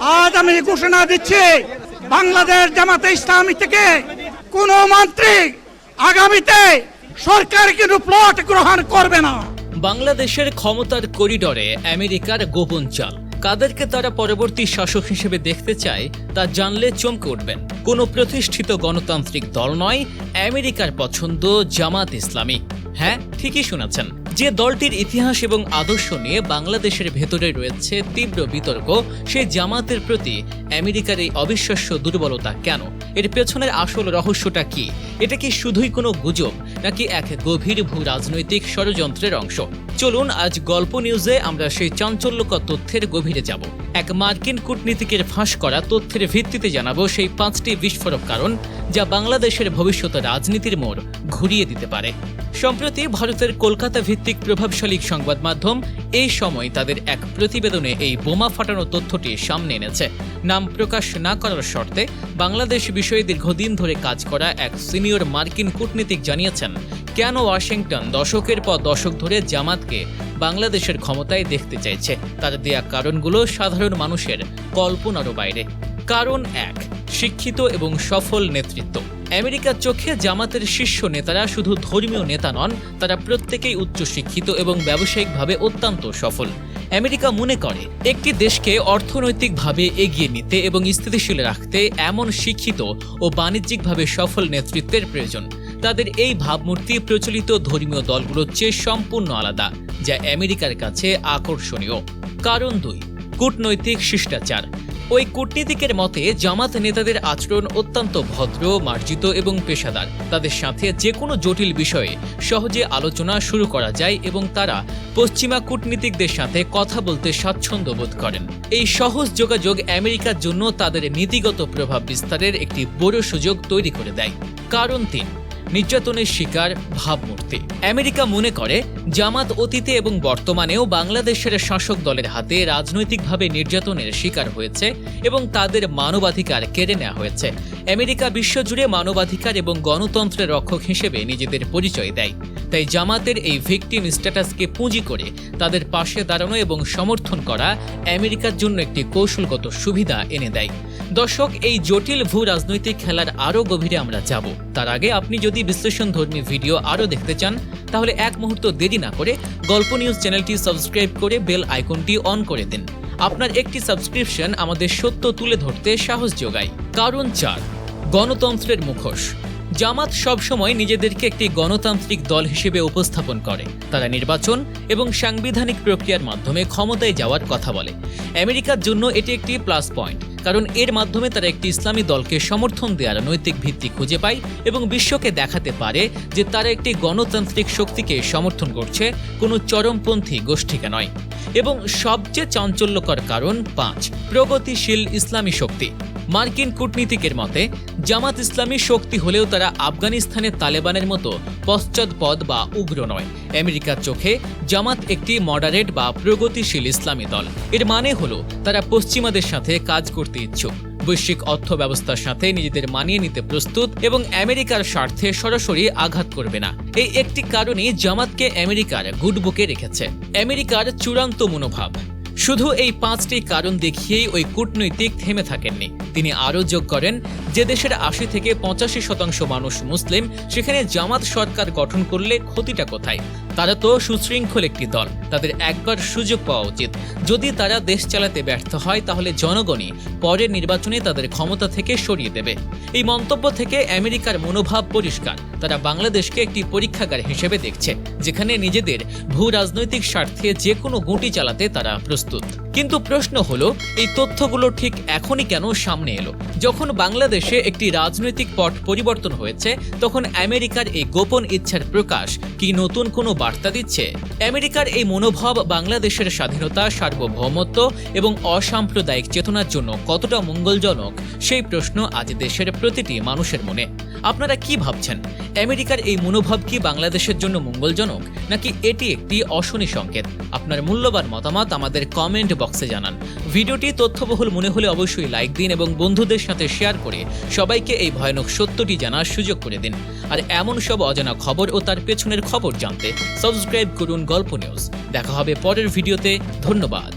আজ আমি ঘোষণা দিচ্ছি, বাংলাদেশ জামাতে ইসলামী থেকে কোন মন্ত্রী আগামীতে সরকার কিন্তু প্লট গ্রহণ করবে না। বাংলাদেশের ক্ষমতার করিডরে আমেরিকার গোপন চাল। কাদেরকে তারা পরবর্তী শাসক হিসেবে দেখতে চায়, তা জানলে চমকে উঠবেন। কোনো প্রতিষ্ঠিত গণতান্ত্রিক দল নয়, আমেরিকার পছন্দ জামাত ইসলামী। হ্যাঁ ঠিকই শুনেছেন। যে দলটির ইতিহাস এবং আদর্শ নিয়ে বাংলাদেশের ভেতরে রয়েছে তীব্র বিতর্ক, সেই জামাতের প্রতি আমেরিকার এই অবিশ্বাস্য দুর্বলতা কেন? এর পেছনের আসল রহস্যটা কি? এটা কি শুধুই কোনো গুজব, নাকি এক গভীর ভূ রাজনৈতিক ষড়যন্ত্রের অংশ? চলুন, আজ গল্প নিউজে আমরা সেই চাঞ্চল্যকর তথ্যের গভীরে যাব। এক মার্কিন কূটনীতিকের ফাঁস করা তথ্যের ভিত্তিতে জানাব সেই পাঁচটি বিস্ফোরক কারণ যা বাংলাদেশের ভবিষ্যৎ রাজনীতির মোড় ঘুরিয়ে দিতে পারে। সম্প্রতি ভারতের কলকাতা ভিত্তিক প্রভাবশালী সংবাদ মাধ্যম এই সময় তাদের এক প্রতিবেদনে এই বোমা ফাটানো তথ্যটি সামনে এনেছে। নাম প্রকাশ না করার শর্তে বাংলাদেশ বিষয়ে দীর্ঘদিন ধরে কাজ করা এক সিনিয়র মার্কিন কূটনীতিক জানিয়েছেন কেন ওয়াশিংটন দশকের পর দশক ধরে জামাতকে বাংলাদেশের ক্ষমতায় দেখতে চাইছে? তার দেয়া কারণগুলো সাধারণ মানুষের কল্পনারও বাইরে। কারণ এক, শিক্ষিত এবং সফল নেতৃত্ব। আমেরিকার চোখে জামাতের শীর্ষ নেতারা শুধু ধর্মীয় নেতা নন, তারা প্রত্যেকেই উচ্চশিক্ষিত এবং ব্যবসায়িকভাবে অত্যন্ত সফল। আমেরিকা মনে করে, একটি দেশকে অর্থনৈতিকভাবে এগিয়ে নিতে এবং স্থিতিশীল রাখতে এমন শিক্ষিত ও বাণিজ্যিকভাবে সফল নেতৃত্বের প্রয়োজন। তাদের এই ভাবমূর্তি প্রচলিত ধর্মীয় দলগুলোর চেয়ে সম্পূর্ণ আলাদা, যা আমেরিকার কাছে আকর্ষণীয়। কারণ দুই, কূটনৈতিক শিষ্টাচার। ওই কূটনীতিকের মতে, জামাত নেতাদের আচরণ অত্যন্ত ভদ্র, মার্জিত এবং পেশাদার। তাদের সাথে যে কোনো জটিল বিষয়ে সহজে আলোচনা শুরু করা যায় এবং তারা পশ্চিমা কূটনীতিকদের সাথে কথা বলতে স্বাচ্ছন্দ্য বোধ করেন। এই সহজ যোগাযোগ আমেরিকার জন্য তাদের নীতিগত প্রভাব বিস্তারের একটি বড় সুযোগ তৈরি করে দেয়। কারণ তিন নির্যাতনের শিকার ভাবমূর্তি। আমেরিকা মনে করে, জামাত অতীতে এবং বর্তমানেও বাংলাদেশের শাসক দলের হাতে রাজনৈতিকভাবে নির্যাতনের শিকার হয়েছে এবং তাদের মানবাধিকার কেড়ে নেওয়া হয়েছে। আমেরিকা বিশ্বজুড়ে মানবাধিকার এবং গণতন্ত্রের রক্ষক হিসেবে নিজেদের পরিচয় দেয়। তাই জামাতের এই ভিকটিম স্ট্যাটাসকে পুঁজি করে তাদের পাশে দাঁড়ানো এবং সমর্থন করা আমেরিকার জন্য একটি কৌশলগত সুবিধা এনে দেয়। দর্শক, এই জটিল ভূ রাজনৈতিক খেলার আরও গভীরে আমরা যাব। তার আগে আপনি যদি বিশ্লেষণধর্মী ভিডিও আরও দেখতে চান, তাহলে এক মুহূর্ত দেরি না করে গল্প নিউজ চ্যানেলটি সাবস্ক্রাইব করে বেল আইকনটি অন করে দিন। আপনার একটি সাবস্ক্রিপশন আমাদের সত্য তুলে ধরতে সাহস যোগায়। কারণ চার, গণতন্ত্রের মুখোশ। জামাত সবসময় নিজেদেরকে একটি গণতান্ত্রিক দল হিসেবে উপস্থাপন করে। তারা নির্বাচন এবং সাংবিধানিক প্রক্রিয়ার মাধ্যমে ক্ষমতায় যাওয়ার কথা বলে। আমেরিকার জন্য এটি একটি প্লাস পয়েন্ট। কারণ এর মাধ্যমে তারা একটি ইসলামী দলকে সমর্থন দেওয়ার নৈতিক ভিত্তি খুঁজে পায় এবং বিশ্বকে দেখাতে পারে যে তারা একটি গণতান্ত্রিক শক্তিকে সমর্থন করছে, কোনো চরমপন্থী গোষ্ঠীকে নয়। এবং সবচেয়ে চাঞ্চল্যকর কারণ পাঁচ, প্রগতিশীল ইসলামী শক্তি। মার্কিন কূটনীতিকের মতে, জামাত ইসলামী শক্তি হলেও তারা আফগানিস্তানের তালেবানের মতো পশ্চাৎপদ বা উগ্র নয়। আমেরিকার চোখে জামাত একটি মডারেট বা প্রগতিশীল ইসলামী দল। এর মানে হলো, তারা পশ্চিমাদের সাথে কাজ করতে ইচ্ছুক। বৈশ্বিক অর্থ ব্যবস্থার সাথে নিজেদের মানিয়ে নিতে প্রস্তুত এবং আমেরিকার স্বার্থে সরাসরি আঘাত করবে না। এই একটি কারণেই জামাতকে আমেরিকার গুড বুকে রেখেছে। আমেরিকার চূড়ান্ত মনোভাব। শুধু এই পাঁচটি কারণ দেখিয়েই ওই কূটনৈতিক থেমে থাকেননি। তিনি আরও যোগ করেন, যে দেশের আশি থেকে পঁচাশি শতাংশ মানুষ মুসলিম, সেখানে জামাত সরকার গঠন করলে ক্ষতিটা কোথায়? তারা তো সুশৃঙ্খল একটি দল। তাদের একবার সুযোগ পাওয়া উচিত। যদি তারা দেশ চালাতে ব্যর্থ হয়, তাহলে জনগণই পরের নির্বাচনে তাদের ক্ষমতা থেকে সরিয়ে দেবে। এই মন্তব্য থেকে আমেরিকার মনোভাব পরিষ্কার। তারা বাংলাদেশকে একটি পরীক্ষাগার হিসেবে দেখছে, যেখানে নিজেদের ভূ রাজনৈতিক স্বার্থে যে কোনো গুটি চালাতে তারা প্রস্তুত। কিন্তু প্রশ্ন হলো, এই তথ্যগুলো ঠিক এখনই কেন সামনে এলো? যখন বাংলাদেশে একটি রাজনৈতিক পট পরিবর্তন হয়েছে, তখন আমেরিকার এই গোপন ইচ্ছার প্রকাশ কি নতুন কোনো বার্তা দিচ্ছে? আমেরিকার এই মনোভাব বাংলাদেশের স্বাধীনতা, সার্বভৌমত্ব এবং অসাম্প্রদায়িক চেতনার জন্য কতটা মঙ্গলজনক, সেই প্রশ্ন আজ দেশের প্রতিটি মানুষের মনে। আপনারা কি ভাবছেন? আমেরিকার এই মনোভাব কি বাংলাদেশের জন্য মঙ্গলজনক, নাকি এটি একটি অশনি সংকেত? আপনার মূল্যবান মতামত আমাদের কমেন্ট বক্সে জানান। ভিডিওটি তথ্যবহুল মনে হলে অবশ্যই লাইক দিন এবং বন্ধুদের সাথে শেয়ার করে সবাইকে এই ভয়ানক সত্যটি জানার সুযোগ করে দিন। আর এমন সব অজানা খবর ও তার পেছনের খবর জানতে সাবস্ক্রাইব করুন গল্প নিউজ দেখা হবে পরের ভিডিওতে ধন্যবাদ।